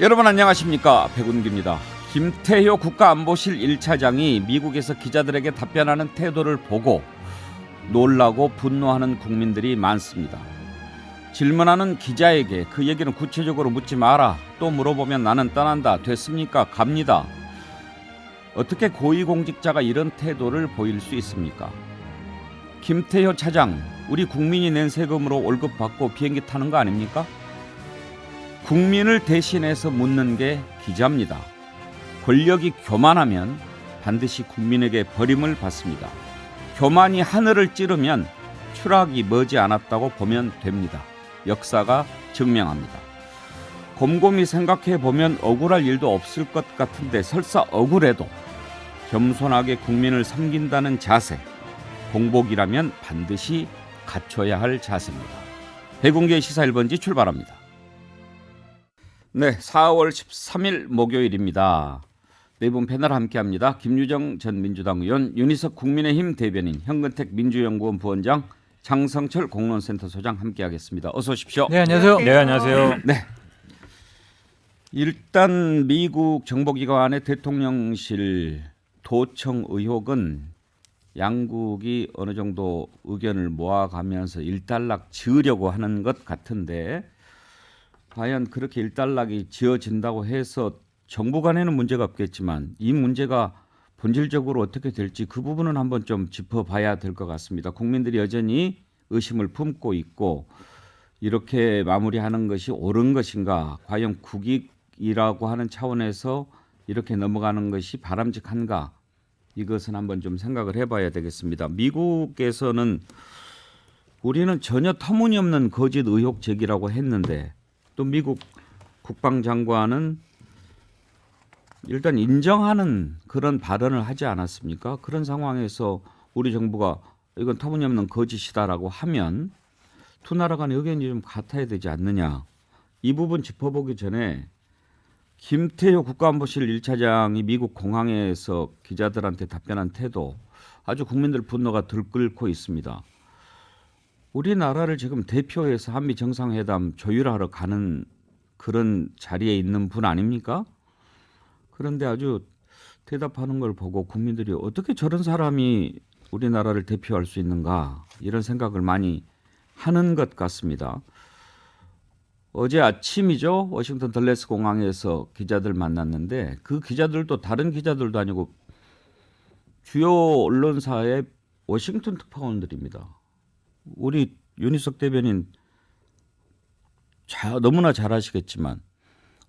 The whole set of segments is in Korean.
여러분 안녕하십니까 백운기입니다. 김태효 국가안보실 1차장이 미국에서 기자들에게 답변하는 태도를 보고 놀라고 분노하는 국민들이 많습니다. 질문하는 기자에게 그 얘기는 구체적으로 묻지 마라. 또 물어보면 나는 떠난다. 됐습니까? 갑니다. 어떻게 고위공직자가 이런 태도를 보일 수 있습니까? 김태효 차장, 우리 국민이 낸 세금으로 월급 받고 비행기 타는 거 아닙니까? 국민을 대신해서 묻는 게 기자입니다. 권력이 교만하면 반드시 국민에게 버림을 받습니다. 교만이 하늘을 찌르면 추락이 머지 않았다고 보면 됩니다. 역사가 증명합니다. 곰곰이 생각해 보면 억울할 일도 없을 것 같은데 설사 억울해도 겸손하게 국민을 섬긴다는 자세, 공복이라면 반드시 갖춰야 할 자세입니다. 대공개 시사 1번지 출발합니다. 네, 4월 13일 목요일입니다. 네분 패널 함께합니다. 김유정 전 민주당 의원, 윤희석 국민의힘 대변인, 현근택 민주연구원 부원장, 장성철 공론센터 소장 함께하겠습니다. 어서 오십시오. 네 안녕하세요. 네 안녕하세요. 네. 일단 미국 정보기관의 대통령실 도청 의혹은 양국이 어느 정도 의견을 모아가면서 일단락 지으려고 하는 것 같은데 과연 그렇게 일단락이 지어진다고 해서 정부 간에는 문제가 없겠지만 이 문제가 본질적으로 어떻게 될지 그 부분은 한번 좀 짚어봐야 될 것 같습니다. 국민들이 여전히 의심을 품고 있고 이렇게 마무리하는 것이 옳은 것인가? 과연 국익이라고 하는 차원에서 이렇게 넘어가는 것이 바람직한가? 이것은 한번 좀 생각을 해봐야 되겠습니다. 미국에서는 우리는 전혀 터무니없는 거짓 의혹 제기라고 했는데 또 미국 국방장관은 일단 인정하는 그런 발언을 하지 않았습니까? 그런 상황에서 우리 정부가 이건 터무니없는 거짓이다라고 하면 두 나라 간의 의견이 좀 같아야 되지 않느냐. 이 부분 짚어보기 전에 김태효 국가안보실 1차장이 미국 공항에서 기자들한테 답변한 태도 아주 국민들 분노가 들끓고 있습니다. 우리나라를 지금 대표해서 한미 정상회담 조율하러 가는 그런 자리에 있는 분 아닙니까? 그런데 아주 대답하는 걸 보고 국민들이 어떻게 저런 사람이 우리나라를 대표할 수 있는가 이런 생각을 많이 하는 것 같습니다. 어제 아침이죠. 워싱턴 덜레스 공항에서 기자들 만났는데 그 기자들도 다른 기자들도 아니고 주요 언론사의 워싱턴 특파원들입니다. 우리 윤희석 대변인 자, 너무나 잘 아시겠지만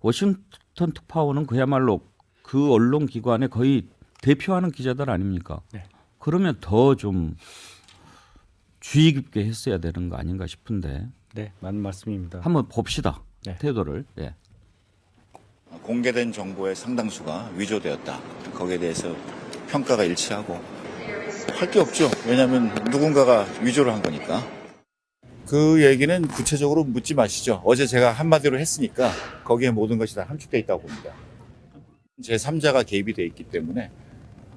워싱턴 특파원은 그야말로 그 언론 기관에 거의 대표하는 기자들 아닙니까? 네. 그러면 더 좀 주의 깊게 했어야 되는 거 아닌가 싶은데 네 맞는 말씀입니다. 한번 봅시다 네. 태도를. 예. 공개된 정보의 상당수가 위조되었다. 거기에 대해서 평가가 일치하고 할 게 없죠. 왜냐하면 누군가가 위조를 한 거니까. 그 얘기는 구체적으로 묻지 마시죠. 어제 제가 한마디로 했으니까 거기에 모든 것이 다 함축돼 있다고 봅니다. 제3자가 개입이 돼 있기 때문에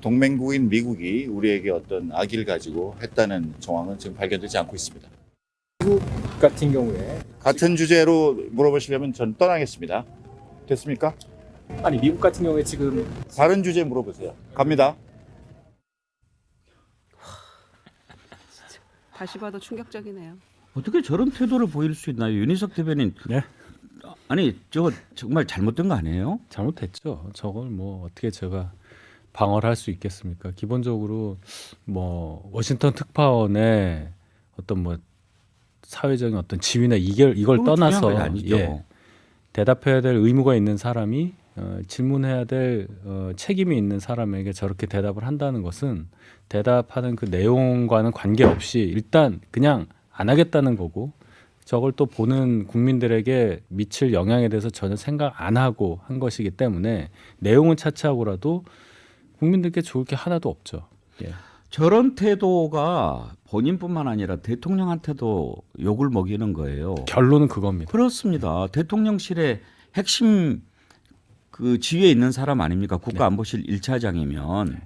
동맹국인 미국이 우리에게 어떤 악의를 가지고 했다는 정황은 지금 발견되지 않고 있습니다. 같은 경우에 같은 주제로 물어보시려면 전 떠나겠습니다. 됐습니까? 아니 미국 같은 경우에 지금 다른 주제 물어보세요. 갑니다. 다시 봐도 충격적이네요. 어떻게 저런 태도를 보일 수 있나요, 윤희석 대변인? 네. 아니 저거 정말 잘못된 거 아니에요? 잘못했죠. 저걸 뭐 어떻게 제가 방어를 할 수 있겠습니까? 기본적으로 뭐 워싱턴 특파원의 어떤 뭐 사회적인 어떤 지위나 이걸 이걸 떠나서. 예, 대답해야 될 의무가 있는 사람이 어, 질문해야 될 어, 책임이 있는 사람에게 저렇게 대답을 한다는 것은 대답하는 그 내용과는 관계없이 일단 그냥 안 하겠다는 거고 저걸 또 보는 국민들에게 미칠 영향에 대해서 전혀 생각 안 하고 한 것이기 때문에 내용은 차치하고라도 국민들께 좋을 게 하나도 없죠. 예. 저런 태도가 본인뿐만 아니라 대통령한테도 욕을 먹이는 거예요. 결론은 그겁니다. 그렇습니다. 대통령실의 핵심 그 지위에 있는 사람 아닙니까? 국가안보실 1차장이면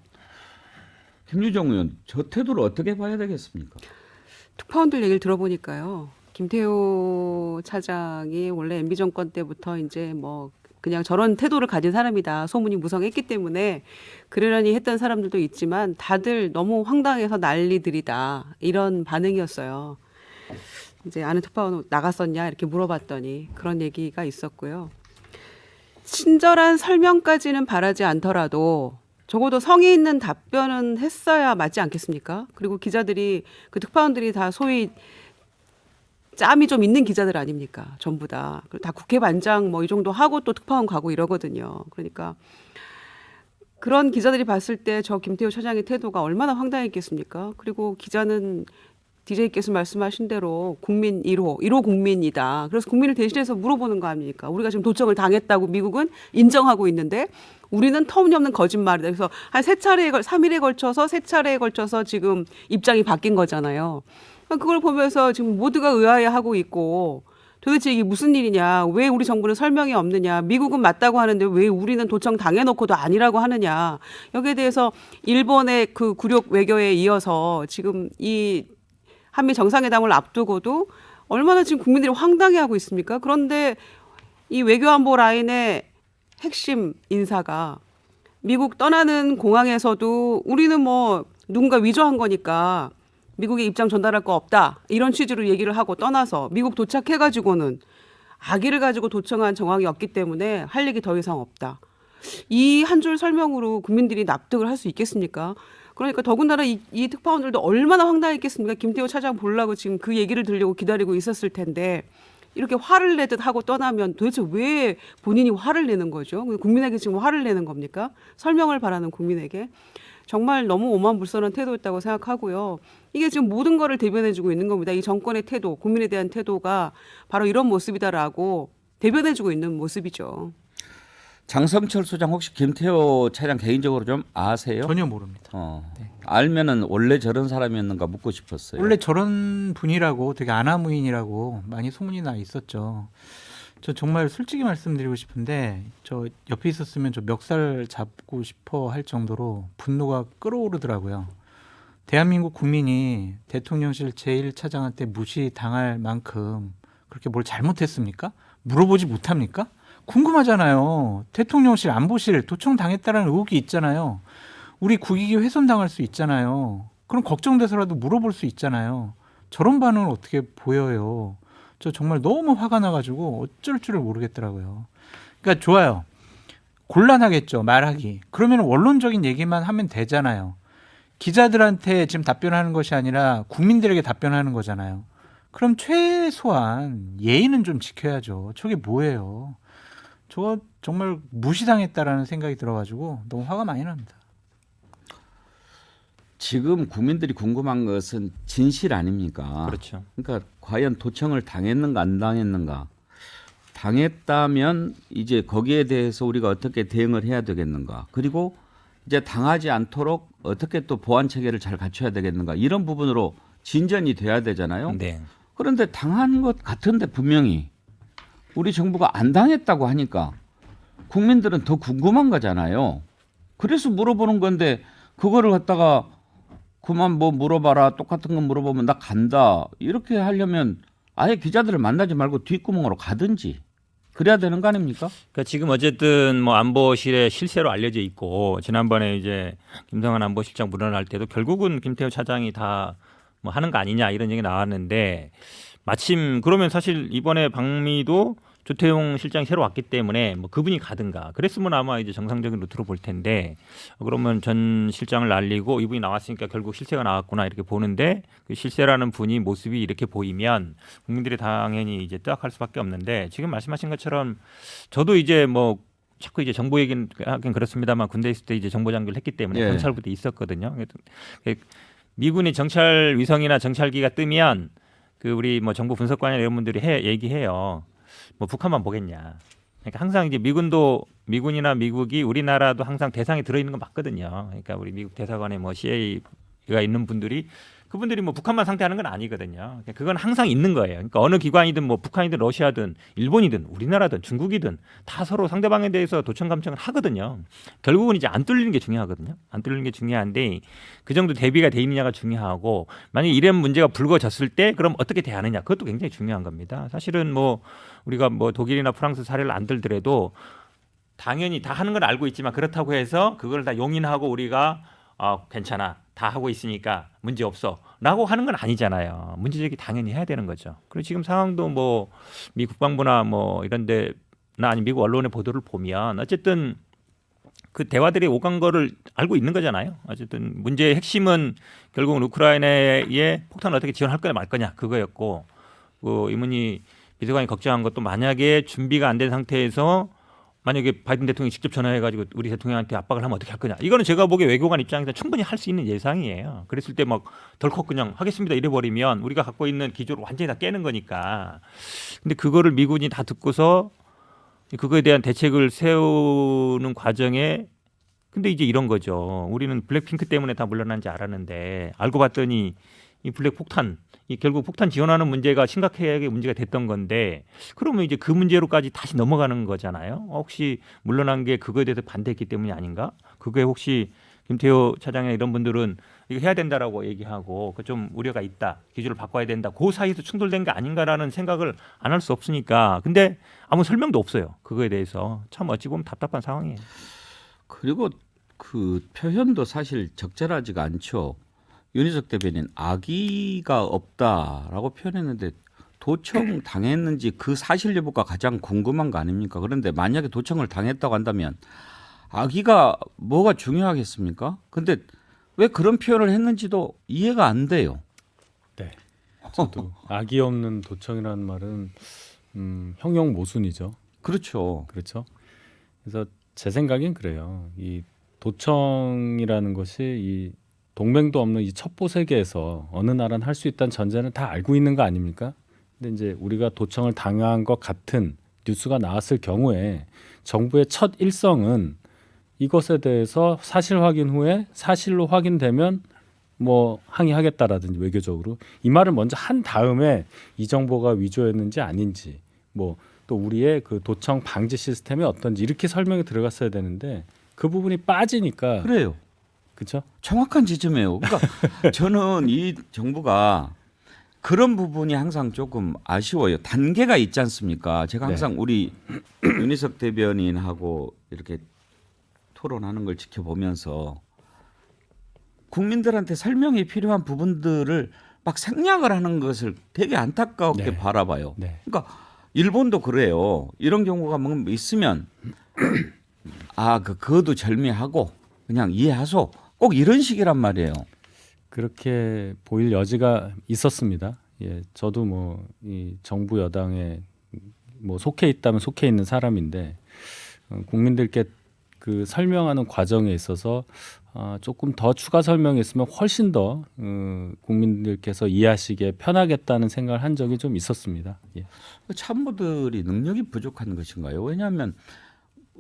김유정 의원 저 태도를 어떻게 봐야 되겠습니까? 특파원들 얘기를 들어보니까요. 김태호 차장이 원래 MB 정권 때부터 이제 뭐 그냥 저런 태도를 가진 사람이다. 소문이 무성했기 때문에 그러려니 했던 사람들도 있지만 다들 너무 황당해서 난리들이다. 이런 반응이었어요. 이제 아는 특파원 나갔었냐 이렇게 물어봤더니 그런 얘기가 있었고요. 친절한 설명까지는 바라지 않더라도 적어도 성의 있는 답변은 했어야 맞지 않겠습니까? 그리고 기자들이 그 특파원들이 다 소위 짬이 좀 있는 기자들 아닙니까? 전부 다. 다 국회 반장 뭐 이 정도 하고 또 특파원 가고 이러거든요. 그러니까 그런 기자들이 봤을 때 저 김태호 차장의 태도가 얼마나 황당했겠습니까? 그리고 기자는 DJ께서 말씀하신 대로 국민 1호, 1호 국민이다. 그래서 국민을 대신해서 물어보는 거 아닙니까? 우리가 지금 도청을 당했다고 미국은 인정하고 있는데 우리는 터무니없는 거짓말이다. 그래서 한 세 차례에 걸, 3일에 걸쳐서 세 차례에 걸쳐서 지금 입장이 바뀐 거잖아요. 그걸 보면서 지금 모두가 의아해하고 있고 도대체 이게 무슨 일이냐? 왜 우리 정부는 설명이 없느냐? 미국은 맞다고 하는데 왜 우리는 도청 당해놓고도 아니라고 하느냐? 여기에 대해서 일본의 그 굴욕 외교에 이어서 지금 이 한미 정상회담을 앞두고도 얼마나 지금 국민들이 황당해하고 있습니까? 그런데 이 외교안보 라인의 핵심 인사가 미국 떠나는 공항에서도 우리는 뭐 누군가 위조한 거니까 미국에 입장 전달할 거 없다 이런 취지로 얘기를 하고 떠나서 미국 도착해 가지고는 아기를 가지고 도청한 정황이 없기 때문에 할 얘기 더 이상 없다. 이 한 줄 설명으로 국민들이 납득을 할 수 있겠습니까? 그러니까 더군다나 이, 이 특파원들도 얼마나 황당했겠습니까? 김태호 차장 보려고 지금 그 얘기를 들려고 기다리고 있었을 텐데 이렇게 화를 내듯 하고 떠나면 도대체 왜 본인이 화를 내는 거죠? 국민에게 지금 화를 내는 겁니까? 설명을 바라는 국민에게. 정말 너무 오만불선한 태도였다고 생각하고요. 이게 지금 모든 거를 대변해주고 있는 겁니다. 이 정권의 태도, 국민에 대한 태도가 바로 이런 모습이다라고 대변해주고 있는 모습이죠. 장성철 소장 혹시 김태호 차장 개인적으로 좀 아세요? 전혀 모릅니다. 어. 알면은 원래 저런 사람이었는가 묻고 싶었어요. 원래 저런 분이라고 되게 아나무인이라고 많이 소문이 나 있었죠. 저 정말 솔직히 말씀드리고 싶은데 저 옆에 있었으면 저 멱살 잡고 싶어 할 정도로 분노가 끓어오르더라고요. 대한민국 국민이 대통령실 제1차장한테 무시당할 만큼 그렇게 뭘 잘못했습니까? 물어보지 못합니까? 궁금하잖아요. 대통령실 안보실 도청 당했다는 의혹이 있잖아요. 우리 국익이 훼손당할 수 있잖아요. 그럼 걱정돼서라도 물어볼 수 있잖아요. 저런 반응을 어떻게 보여요? 저 정말 너무 화가 나가지고 어쩔 줄을 모르겠더라고요. 그러니까 좋아요. 곤란하겠죠 말하기. 그러면 원론적인 얘기만 하면 되잖아요. 기자들한테 지금 답변하는 것이 아니라 국민들에게 답변하는 거잖아요. 그럼 최소한 예의는 좀 지켜야죠. 저게 뭐예요? 저거 정말 무시당했다라는 생각이 들어가지고 너무 화가 많이 납니다. 지금 국민들이 궁금한 것은 진실 아닙니까? 그렇죠. 그러니까 과연 도청을 당했는가 안 당했는가? 당했다면 이제 거기에 대해서 우리가 어떻게 대응을 해야 되겠는가? 그리고 이제 당하지 않도록 어떻게 또 보안 체계를 잘 갖춰야 되겠는가? 이런 부분으로 진전이 돼야 되잖아요. 네. 그런데 당한 것 같은데 분명히 우리 정부가 안 당했다고 하니까 국민들은 더 궁금한 거잖아요. 그래서 물어보는 건데 그거를 갖다가 그만 뭐 물어봐라 똑같은 거 물어보면 나 간다 이렇게 하려면 아예 기자들을 만나지 말고 뒷구멍으로 가든지 그래야 되는 거 아닙니까? 그러니까 지금 어쨌든 뭐 안보실에 실세로 알려져 있고 지난번에 이제 김성환 안보실장 물러날 때도 결국은 김태호 차장이 다 뭐 하는 거 아니냐 이런 얘기 나왔는데 마침 그러면 사실 이번에 방미도 조태용 실장이 새로 왔기 때문에 뭐 그분이 가든가 그랬으면 아마 이제 정상적인 루트로 볼 텐데 그러면 전 실장을 날리고 이분이 나왔으니까 결국 실세가 나왔구나 이렇게 보는데 그 실세라는 분이 모습이 이렇게 보이면 국민들이 당연히 이제 뜨악할 수밖에 없는데 지금 말씀하신 것처럼 저도 이제 뭐 자꾸 이제 정보 얘기는 하긴 그렇습니다만 군대 있을 때 이제 정보 장교를 했기 때문에 예. 경찰부대 있었거든요. 그래서 미군이 정찰 위성이나 정찰기가 뜨면 그 우리 뭐 정보 분석관이나 이런 분들이 해 얘기해요. 뭐 북한만 보겠냐. 그러니까 항상 이제 미군도 미군이나 미국이 우리나라도 항상 대상에 들어 있는 건 맞거든요. 그러니까 우리 미국 대사관에 뭐 CA가 있는 분들이 그분들이 뭐 북한만 상대하는 건 아니거든요. 그러니까 그건 항상 있는 거예요. 그러니까 어느 기관이든 뭐 북한이든 러시아든 일본이든 우리나라든 중국이든 다 서로 상대방에 대해서 도청 감청을 하거든요. 결국은 이제 안 뚫리는 게 중요하거든요. 안 뚫리는 게 중요한데 그 정도 대비가 돼 있느냐가 중요하고 만약 이런 문제가 불거졌을 때 그럼 어떻게 대하느냐 그것도 굉장히 중요한 겁니다. 사실은 뭐 우리가 뭐 독일이나 프랑스 사례를 안 들더라도 당연히 다 하는 걸 알고 있지만 그렇다고 해서 그걸 다 용인하고 우리가 어, 괜찮아 다 하고 있으니까 문제 없어라고 하는 건 아니잖아요. 문제 제기 당연히 해야 되는 거죠. 그리고 지금 상황도 뭐 미 국방부나 뭐 이런데 나 아니 미국 언론의 보도를 보면 어쨌든 그 대화들이 오간 거를 알고 있는 거잖아요. 어쨌든 문제의 핵심은 결국은 우크라이나에 폭탄을 어떻게 지원할 거냐 말 거냐 그거였고 그 이문희 비서관이 걱정한 것도 만약에 준비가 안 된 상태에서 만약에 바이든 대통령이 직접 전화해가지고 우리 대통령한테 압박을 하면 어떻게 할 거냐. 이거는 제가 보기에 외교관 입장에서 충분히 할 수 있는 예상이에요. 그랬을 때 막 덜컥 그냥 하겠습니다 이래버리면 우리가 갖고 있는 기조를 완전히 다 깨는 거니까. 근데 그거를 미군이 다 듣고서 그거에 대한 대책을 세우는 과정에 근데 이제 이런 거죠. 우리는 블랙핑크 때문에 다 물러난지 알았는데 알고 봤더니 이 블랙 폭탄 이 결국 폭탄 지원하는 문제가 심각하게 문제가 됐던 건데 그러면 이제 그 문제로까지 다시 넘어가는 거잖아요. 어, 혹시 물러난 게 그거에 대해서 반대했기 때문이 아닌가? 그게 혹시 김태호 차장이나 이런 분들은 이거 해야 된다라고 얘기하고 그 좀 우려가 있다. 기조를 바꿔야 된다. 그 사이에서 충돌된 게 아닌가라는 생각을 안 할 수 없으니까. 근데 아무 설명도 없어요. 그거에 대해서 참 어찌 보면 답답한 상황이에요. 그리고 그 표현도 사실 적절하지가 않죠. 윤희석 대변인 아기가 없다라고 표현했는데 도청 당했는지 그 사실 여부가 가장 궁금한 거 아닙니까? 그런데 만약에 도청을 당했다고 한다면 아기가 뭐가 중요하겠습니까? 근데 왜 그런 표현을 했는지도 이해가 안 돼요. 네. 저도 악이 없는 도청이라는 말은 음, 형용 모순이죠. 그렇죠. 그렇죠. 그래서 제 생각엔 그래요. 이 도청이라는 것이 이 동맹도 없는 이 첩보 세계에서 어느 나라는 할 수 있다는 전제는 다 알고 있는 거 아닙니까? 근데 이제 우리가 도청을 당한 것 같은 뉴스가 나왔을 경우에 정부의 첫 일성은 이것에 대해서 사실 확인 후에 사실로 확인되면 뭐 항의하겠다라든지 외교적으로 이 말을 먼저 한 다음에 이 정보가 위조였는지 아닌지 뭐 또 우리의 그 도청 방지 시스템이 어떤지 이렇게 설명이 들어갔어야 되는데 그 부분이 빠지니까 그래요. 그렇죠? 정확한 지점이에요. 그러니까 저는 이 정부가 그런 부분이 항상 조금 아쉬워요. 단계가 있지 않습니까? 제가 항상 우리 윤희석 대변인하고 이렇게 토론하는 걸 지켜보면서 국민들한테 설명이 필요한 부분들을 막 생략을 하는 것을 되게 안타깝게 네. 바라봐요. 네. 그러니까 일본도 그래요. 이런 경우가 뭐 있으면 아, 그 그것도 절미하고 그냥 이해하소. 꼭 이런 식이란 말이에요. 그렇게 보일 여지가 있었습니다. 예, 저도 뭐 이 정부 여당에 뭐 속해 있다면 속해 있는 사람인데 어, 국민들께 그 설명하는 과정에 있어서 아, 조금 더 추가 설명이 있으면 훨씬 더 어, 국민들께서 이해하시기에 편하겠다는 생각을 한 적이 좀 있었습니다. 예. 참모들이 능력이 부족한 것인가요? 왜냐하면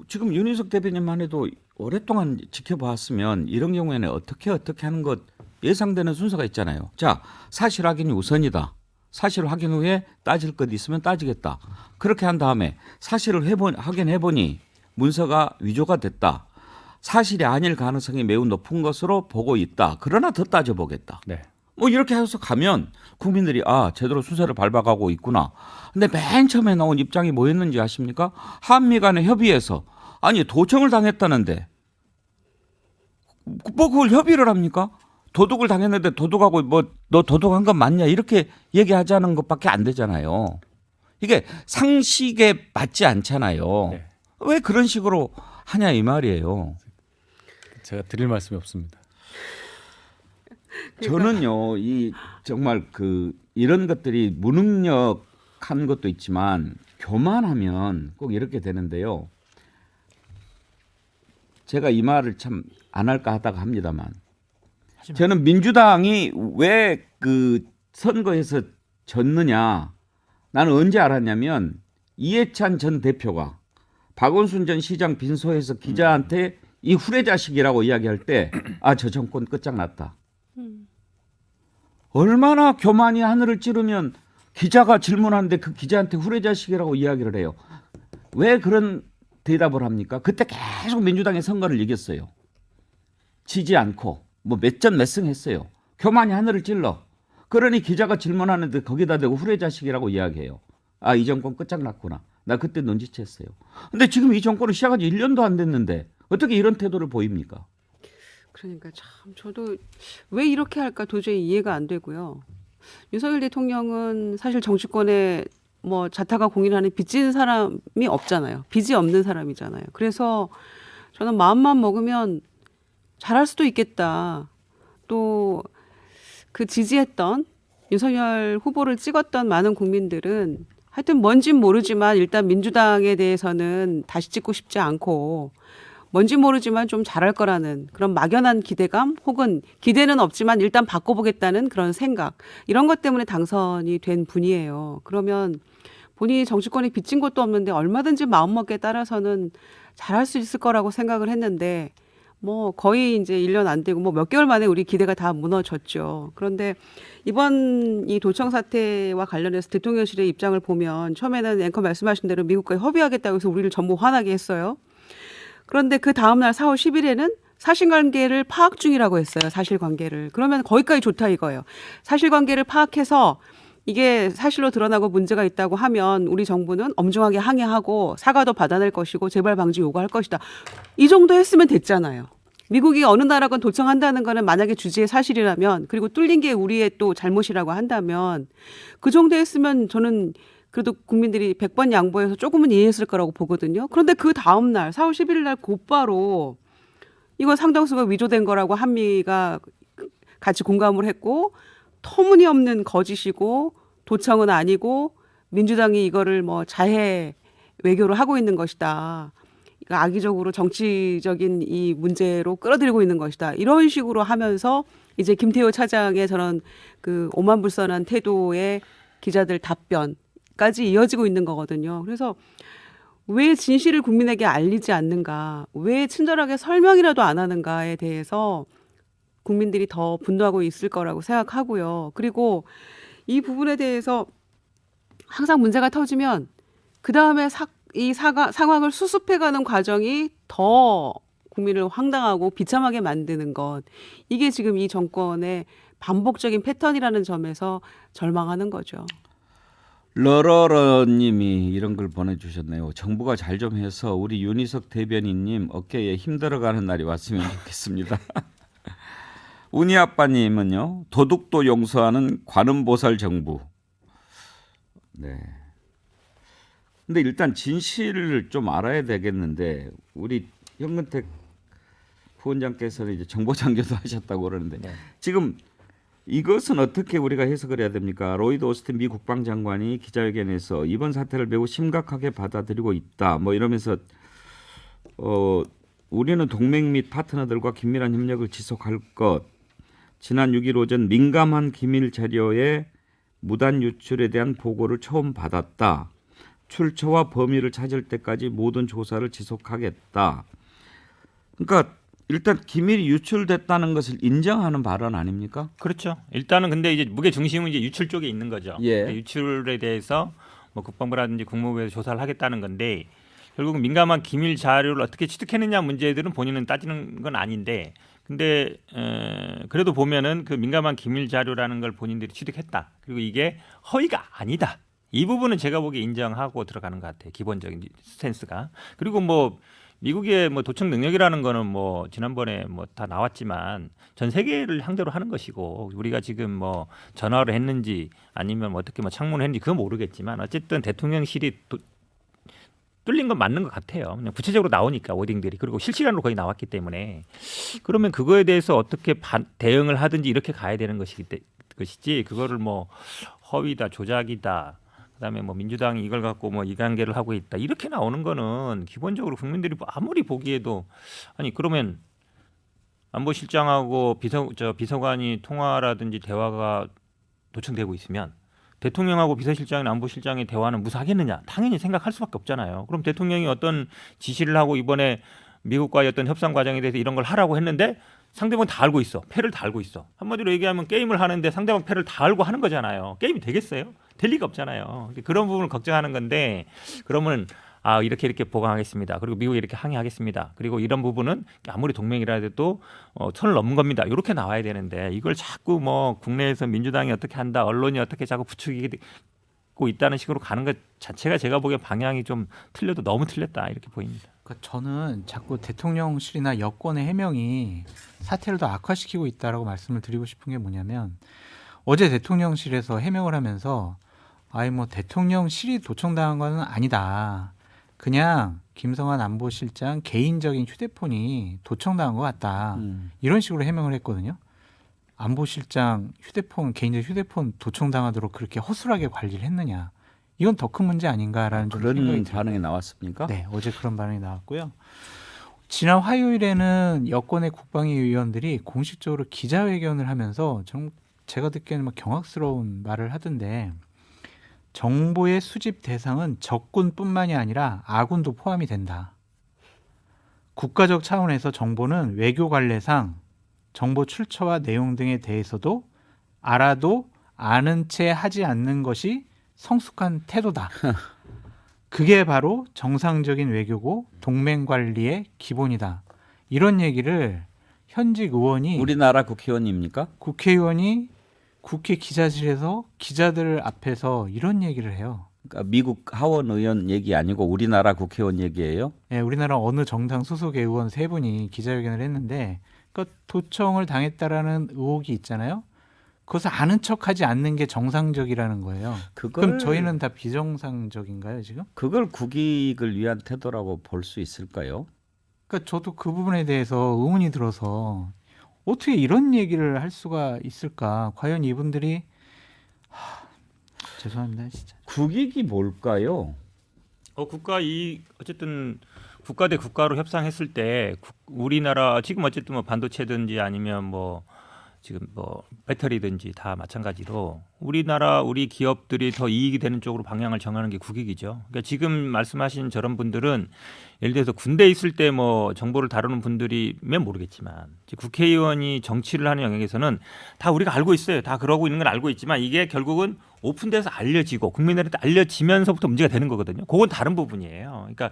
지금 윤희석 대변인만 해도 오랫동안 지켜봤으면 이런 경우에는 어떻게 어떻게 하는 것 예상되는 순서가 있잖아요. 자, 사실 확인이 우선이다. 사실 확인 후에 따질 것 있으면 따지겠다. 그렇게 한 다음에 사실을 해보, 확인해 보니 문서가 위조가 됐다. 사실이 아닐 가능성이 매우 높은 것으로 보고 있다. 그러나 더 따져보겠다. 네. 뭐 이렇게 해서 가면 국민들이 아 제대로 수세를 밟아가고 있구나. 근데 맨 처음에 나온 입장이 뭐였는지 아십니까? 한미 간의 협의에서 아니 도청을 당했다는데 뭐 그걸 협의를 합니까? 도둑을 당했는데 도둑하고 뭐 너 도둑한 건 맞냐 이렇게 얘기하자는 것밖에 안 되잖아요. 이게 상식에 맞지 않잖아요. 네. 왜 그런 식으로 하냐 이 말이에요. 제가 드릴 말씀이 없습니다. 저는요, 이 정말 그 이런 것들이 무능력한 것도 있지만 교만하면 꼭 이렇게 되는데요. 제가 이 말을 참 안 할까 하다가 합니다만 저는 민주당이 왜 그 선거에서 졌느냐 나는 언제 알았냐면 이해찬 전 대표가 박원순 전 시장 빈소에서 기자한테 이 후레자식이라고 이야기할 때 아 저 정권 끝장났다. 얼마나 교만이 하늘을 찌르면 기자가 질문하는데 그 기자한테 후레자식이라고 이야기를 해요. 왜 그런 대답을 합니까? 그때 계속 민주당이 선거를 이겼어요. 지지 않고 뭐 몇 전 몇 승 했어요. 교만이 하늘을 찔러. 그러니 기자가 질문하는데 거기다 대고 후레자식이라고 이야기해요. 아, 이 정권 끝장났구나. 나 그때 눈치챘어요. 근데 지금 이 정권은 시작한 지 1년도 안 됐는데 어떻게 이런 태도를 보입니까? 그러니까 참 저도 왜 이렇게 할까 도저히 이해가 안 되고요. 윤석열 대통령은 사실 정치권에 뭐 자타가 공인하는 빚진 사람이 없잖아요. 빚이 없는 사람이잖아요. 그래서 저는 마음만 먹으면 잘할 수도 있겠다. 또 그 지지했던 윤석열 후보를 찍었던 많은 국민들은 하여튼 뭔진 모르지만 일단 민주당에 대해서는 다시 찍고 싶지 않고 뭔지 모르지만 좀 잘할 거라는 그런 막연한 기대감 혹은 기대는 없지만 일단 바꿔보겠다는 그런 생각 이런 것 때문에 당선이 된 분이에요. 그러면 본인이 정치권에 빚진 것도 없는데 얼마든지 마음먹기에 따라서는 잘할 수 있을 거라고 생각을 했는데 뭐 거의 이제 1년 안 되고 뭐 몇 개월 만에 우리 기대가 다 무너졌죠. 그런데 이번 이 도청 사태와 관련해서 대통령실의 입장을 보면 처음에는 앵커 말씀하신 대로 미국과 협의하겠다고 해서 우리를 전부 화나게 했어요. 그런데 그 다음날 4월 10일에는 사실관계를 파악 중이라고 했어요. 사실관계를. 그러면 거기까지 좋다 이거예요. 사실관계를 파악해서 이게 사실로 드러나고 문제가 있다고 하면 우리 정부는 엄중하게 항의하고 사과도 받아낼 것이고 재발 방지 요구할 것이다. 이 정도 했으면 됐잖아요. 미국이 어느 나라건 도청한다는 거는 만약에 주지의 사실이라면 그리고 뚫린 게 우리의 또 잘못이라고 한다면 그 정도 했으면 저는 그래도 국민들이 100번 양보해서 조금은 이해했을 거라고 보거든요. 그런데 그 다음 날 4월 11일 날 곧바로 이건 상당수가 위조된 거라고 한미가 같이 공감을 했고 터무니없는 거짓이고 도청은 아니고 민주당이 이거를 뭐 자해 외교를 하고 있는 것이다. 이거 악의적으로 정치적인 이 문제로 끌어들이고 있는 것이다. 이런 식으로 하면서 이제 김태호 차장의 저런 그 오만불선한 태도의 기자들 답변 까지 이어지고 있는 거거든요. 그래서 왜 진실을 국민에게 알리지 않는가, 왜 친절하게 설명이라도 안 하는가에 대해서 국민들이 더 분노하고 있을 거라고 생각하고요. 그리고 이 부분에 대해서 항상 문제가 터지면 그 다음에 이 사가, 상황을 수습해가는 과정이 더 국민을 황당하고 비참하게 만드는 것 이게 지금 이 정권의 반복적인 패턴이라는 점에서 절망하는 거죠. 러러러님이 이런 걸 보내주셨네요. 정부가 잘 좀 해서 우리 윤희석 대변인님 어깨에 힘들어가는 날이 왔으면 좋겠습니다. 운이 아빠님은요 도둑도 용서하는 관음보살 정부. 네. 근데 일단 진실을 좀 알아야 되겠는데 우리 현근택 부원장께서는 이제 정보장교도 하셨다고 그러는데 지금 이것은 어떻게 우리가 해석을 해야 됩니까? 로이드 오스틴 미 국방장관이 기자회견에서 이번 사태를 매우 심각하게 받아들이고 있다. 뭐 이러면서 어 우리는 동맹 및 파트너들과 긴밀한 협력을 지속할 것. 지난 6일 오전 민감한 기밀 자료의 무단 유출에 대한 보고를 처음 받았다. 출처와 범위를 찾을 때까지 모든 조사를 지속하겠다. 그러니까 일단 기밀이 유출됐다는 것을 인정하는 발언 아닙니까? 그렇죠. 일단은 근데 이제 무게 중심은 이제 유출 쪽에 있는 거죠. 예. 그러니까 유출에 대해서 뭐 국방부라든지 국무부에서 조사를 하겠다는 건데 결국 민감한 기밀 자료를 어떻게 취득했느냐 문제들은 본인은 따지는 건 아닌데 근데 에, 그래도 보면은 그 민감한 기밀 자료라는 걸 본인들이 취득했다. 그리고 이게 허위가 아니다. 이 부분은 제가 보기에 인정하고 들어가는 것 같아요. 기본적인 스탠스가. 그리고 뭐 미국의 뭐 도청 능력이라는 거는 뭐 지난번에 뭐 다 나왔지만 전 세계를 상대로 하는 것이고 우리가 지금 뭐 전화를 했는지 아니면 뭐 어떻게 뭐 창문을 했는지 그건 모르겠지만 어쨌든 대통령실이 도, 뚫린 건 맞는 것 같아요. 그냥 구체적으로 나오니까 워딩들이 그리고 실시간으로 거의 나왔기 때문에 그러면 그거에 대해서 어떻게 반, 대응을 하든지 이렇게 가야 되는 것이기 때, 것이지 그거를 뭐 허위다 조작이다 그다음에 뭐 민주당이 이걸 갖고 뭐 이관계를 하고 있다 이렇게 나오는 거는 기본적으로 국민들이 뭐 아무리 보기에도 아니 그러면 안보실장하고 비서 저 비서관이 통화라든지 대화가 도청되고 있으면 대통령하고 비서실장이나 안보실장의 대화는 무사하겠느냐 당연히 생각할 수밖에 없잖아요. 그럼 대통령이 어떤 지시를 하고 이번에 미국과의 어떤 협상 과정에 대해서 이런 걸 하라고 했는데 상대방 다 알고 있어. 패를 다 알고 있어. 한마디로 얘기하면 게임을 하는데 상대방 패를 다 알고 하는 거잖아요. 게임이 되겠어요? 될 리가 없잖아요. 그런 부분을 걱정하는 건데 그러면 아 이렇게 이렇게 보강하겠습니다. 그리고 미국이 이렇게 항의하겠습니다. 그리고 이런 부분은 아무리 동맹이라 해도 어, 선을 넘은 겁니다. 이렇게 나와야 되는데 이걸 자꾸 뭐 국내에서 민주당이 어떻게 한다, 언론이 어떻게 자꾸 부추기게 하고 있다는 식으로 가는 것 자체가 제가 보기엔 방향이 좀 틀려도 너무 틀렸다 이렇게 보입니다. 그러니까 저는 자꾸 대통령실이나 여권의 해명이 사태를 더 악화시키고 있다라고 말씀을 드리고 싶은 게 뭐냐면 어제 대통령실에서 해명을 하면서 아이 뭐 대통령실이 도청당한 거는 아니다. 그냥 김성한 안보실장 개인적인 휴대폰이 도청당한 것 같다. 음. 이런 식으로 해명을 했거든요. 안보실장 휴대폰 개인적 휴대폰 도청당하도록 그렇게 허술하게 관리를 했느냐? 이건 더 큰 문제 아닌가라는 그런. 반응이 나왔습니까? 네, 어제 그런 반응이 나왔고요. 지난 화요일에는 여권의 국방위 의원들이 공식적으로 기자회견을 하면서 좀 제가 듣기에는 막 경악스러운 말을 하던데 정보의 수집 대상은 적군뿐만이 아니라 아군도 포함이 된다. 국가적 차원에서 정보는 외교 관례상 정보 출처와 내용 등에 대해서도 알아도 아는 채 하지 않는 것이 성숙한 태도다. 그게 바로 정상적인 외교고 동맹 관리의 기본이다. 이런 얘기를 현직 의원이 우리나라 국회의원입니까? 국회의원이 국회 기자실에서 기자들 앞에서 이런 얘기를 해요. 그러니까 미국 하원 의원 얘기 아니고 우리나라 국회의원 얘기예요. 예, 우리나라 어느 정당 소속의 의원 세 분이 기자회견을 했는데 그러니까 도청을 당했다라는 의혹이 있잖아요. 그것을 아는 척하지 않는 게 정상적이라는 거예요. 그럼 저희는 다 비정상적인가요 지금? 그걸 국익을 위한 태도라고 볼 수 있을까요? 그러니까 저도 그 부분에 대해서 의문이 들어서 어떻게 이런 얘기를 할 수가 있을까? 과연 이분들이 하, 죄송합니다, 진짜. 국익이 뭘까요? 어 국가 이 어쨌든 국가 대 국가로 협상했을 때 국- 우리나라 지금 어쨌든 뭐 반도체든지 아니면 뭐 지금 뭐 배터리든지 다 마찬가지로 우리나라 우리 기업들이 더 이익이 되는 쪽으로 방향을 정하는 게 국익이죠. 그러니까 지금 말씀하신 저런 분들은 예를 들어서 군대 에 있을 때 뭐 정보를 다루는 분들이면 모르겠지만 국회의원이 정치를 하는 영역에서는 다 우리가 알고 있어요. 다 그러고 있는 건 알고 있지만 이게 결국은 오픈돼서 알려지고 국민들한테 알려지면서부터 문제가 되는 거거든요. 그건 다른 부분이에요. 그러니까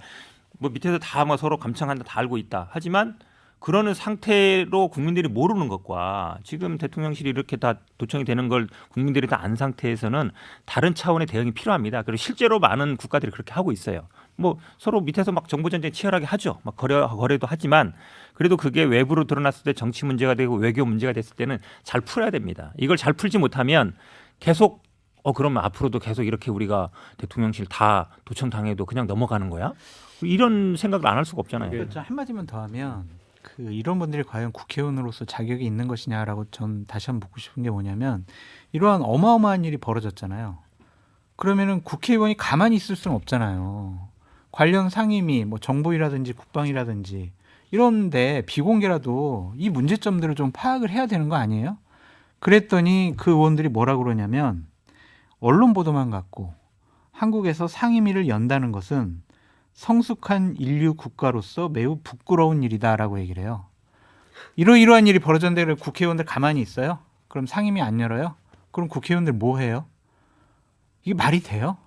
뭐 밑에서 다 뭐 서로 감청한다 다 알고 있다. 하지만 그러는 상태로 국민들이 모르는 것과 지금 대통령실이 이렇게 다 도청이 되는 걸 국민들이 다 안 상태에서는 다른 차원의 대응이 필요합니다. 그리고 실제로 많은 국가들이 그렇게 하고 있어요. 뭐 서로 밑에서 막 정보 전쟁 치열하게 하죠. 막 거래 거래도 하지만 그래도 그게 외부로 드러났을 때 정치 문제가 되고 외교 문제가 됐을 때는 잘 풀어야 됩니다. 이걸 잘 풀지 못하면 계속 어 그러면 앞으로도 계속 이렇게 우리가 대통령실 다 도청 당해도 그냥 넘어가는 거야? 이런 생각을 안 할 수가 없잖아요. 그렇죠. 한마디만 더 하면 그 이런 분들이 과연 국회의원으로서 자격이 있는 것이냐라고 전 다시 한번 묻고 싶은 게 뭐냐면 이러한 어마어마한 일이 벌어졌잖아요. 그러면은 국회의원이 가만히 있을 수는 없잖아요. 관련 상임위, 뭐 정보이라든지 국방이라든지 이런데 비공개라도 이 문제점들을 좀 파악을 해야 되는 거 아니에요? 그랬더니 그 의원들이 뭐라 그러냐면 언론 보도만 갖고 한국에서 상임위를 연다는 것은 성숙한 인류 국가로서 매우 부끄러운 일이다라고 얘기를 해요. 이러이러한 일이 벌어졌는데 국회의원들 가만히 있어요? 그럼 상임위 안 열어요? 그럼 국회의원들 뭐 해요? 이게 말이 돼요?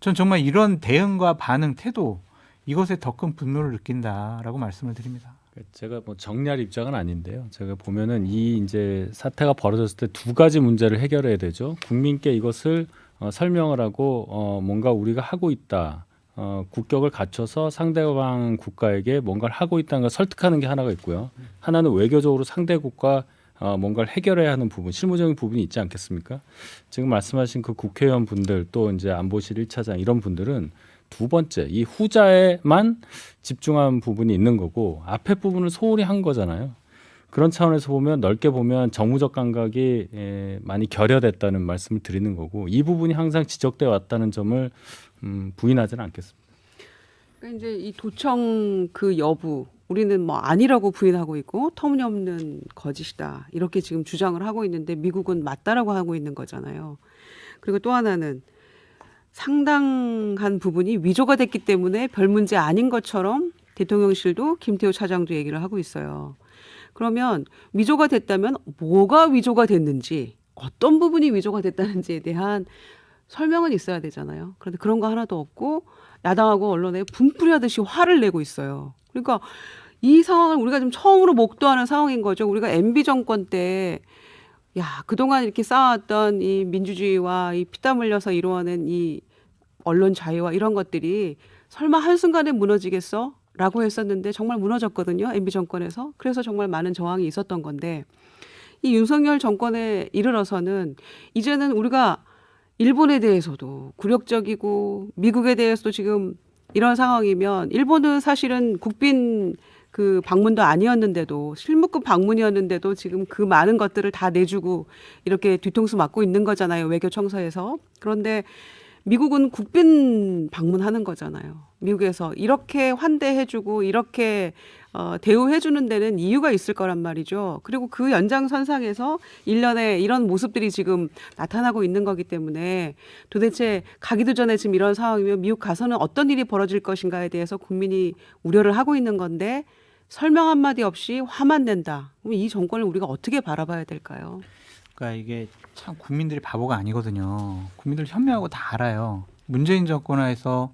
전 정말 이런 대응과 반응 태도 이것에 더 큰 분노를 느낀다라고 말씀을 드립니다. 제가 뭐 정리할 입장은 아닌데요. 제가 보면은 이 이제 사태가 벌어졌을 때 두 가지 문제를 해결해야 되죠. 국민께 이것을 어, 설명을 하고 어, 뭔가 우리가 하고 있다. 어, 국격을 갖춰서 상대방 국가에게 뭔가를 하고 있다는 걸 설득하는 게 하나가 있고요. 하나는 외교적으로 상대국과 어, 뭔가를 해결해야 하는 부분, 실무적인 부분이 있지 않겠습니까? 지금 말씀하신 그 국회의원 분들 또 이제 안보실 1차장 이런 분들은 두 번째 이 후자에만 집중한 부분이 있는 거고 앞에 부분을 소홀히 한 거잖아요. 그런 차원에서 보면 넓게 보면 정무적 감각이 에, 많이 결여됐다는 말씀을 드리는 거고 이 부분이 항상 지적돼 왔다는 점을 음, 부인하지는 않겠습니다. 그러니까 이제 이 도청 그 여부 우리는 뭐 아니라고 부인하고 있고 터무니없는 거짓이다 이렇게 지금 주장을 하고 있는데 미국은 맞다라고 하고 있는 거잖아요. 그리고 또 하나는 상당한 부분이 위조가 됐기 때문에 별 문제 아닌 것처럼 대통령실도 김태호 차장도 얘기를 하고 있어요. 그러면 위조가 됐다면 뭐가 위조가 됐는지 어떤 부분이 위조가 됐다는지에 대한 설명은 있어야 되잖아요. 그런데 그런 거 하나도 없고 야당하고 언론에 분풀이하듯이 화를 내고 있어요. 그러니까 이 상황을 우리가 지금 처음으로 목도하는 상황인 거죠. 우리가 MB 정권 때 야 그동안 이렇게 쌓아왔던 이 민주주의와 이 피땀 흘려서 이루어낸 이 언론 자유와 이런 것들이 설마 한순간에 무너지겠어? 라고 했었는데 정말 무너졌거든요. MB 정권에서. 그래서 정말 많은 저항이 있었던 건데 이 윤석열 정권에 이르러서는 이제는 우리가 일본에 대해서도 굴욕적이고 미국에 대해서도 지금 이런 상황이면 일본은 사실은 국빈 그 방문도 아니었는데도 실무급 방문이었는데도 지금 그 많은 것들을 다 내주고 이렇게 뒤통수 맞고 있는 거잖아요 외교청서에서. 그런데 미국은 국빈 방문하는 거잖아요 미국에서 이렇게 환대해주고 이렇게 어, 대우해주는 데는 이유가 있을 거란 말이죠 그리고 그 연장선상에서 일련의 이런 모습들이 지금 나타나고 있는 거기 때문에 도대체 가기도 전에 지금 이런 상황이면 미국 가서는 어떤 일이 벌어질 것인가에 대해서 국민이 우려를 하고 있는 건데 설명 한마디 없이 화만 낸다. 그럼 이 정권을 우리가 어떻게 바라봐야 될까요? 그러니까 이게 참 국민들이 바보가 아니거든요. 국민들 현명하고 다 알아요. 문재인 정권 하에서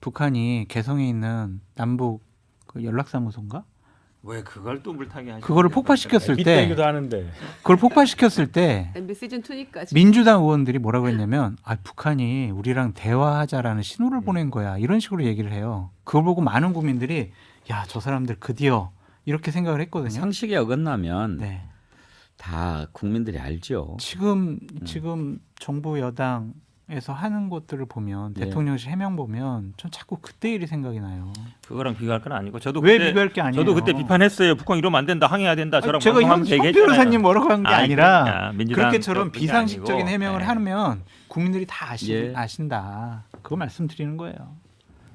북한이 개성에 있는 남북 그 연락사무소인가? 왜 그걸 또 물타기 하시는 그거를 폭파시켰을 때, 밑대기도 하는데 그걸 폭파시켰을 때 MB 시즌 2니까 민주당 의원들이 뭐라고 했냐면 아 북한이 우리랑 대화하자라는 신호를 보낸 거야 이런 식으로 얘기를 해요. 그걸 보고 많은 국민들이 야 저 사람들 드디어 이렇게 생각을 했거든요. 상식에 어긋나면 네. 다 국민들이 알죠. 지금 지금 정부 여당 에서 하는 것들을 보면 네. 대통령실 해명 보면 전 자꾸 그때 일이 생각이 나요. 그거랑 비교할 건 아니고 저도 왜 그때, 비교할 게 아니에요? 저도 그때 비판했어요. 북한 이러면 안 된다. 항의해야 된다. 저랑 제가 현. 변호사님 뭐라고 한 게 아이, 아니라 민주당 그렇게처럼 비상식적인. 해명을 네. 하면 국민들이 다 아시, 예. 아신다. 그거 말씀드리는 거예요.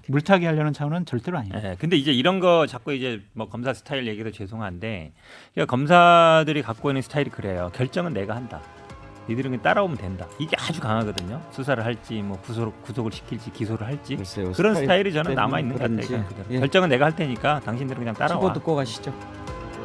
물타기 하려는 차원은 절대로 아니에요. 예, 근데 이제 이런 거 자꾸 이제 뭐 검사 스타일 얘기도 죄송한데 그러니까 검사들이 갖고 있는 스타일이 그래요. 결정은 내가 한다. 니들은 그냥 따라오면 된다. 이게 아주 강하거든요. 수사를 할지 뭐 구속 구속을 시킬지 기소를 할지 글쎄요. 그런 스타일 스타일이 저는 남아 있는 것 같아요. 그대로. 예. 결정은 내가 할 테니까 당신들은 그냥 따라와. 듣고 가시죠.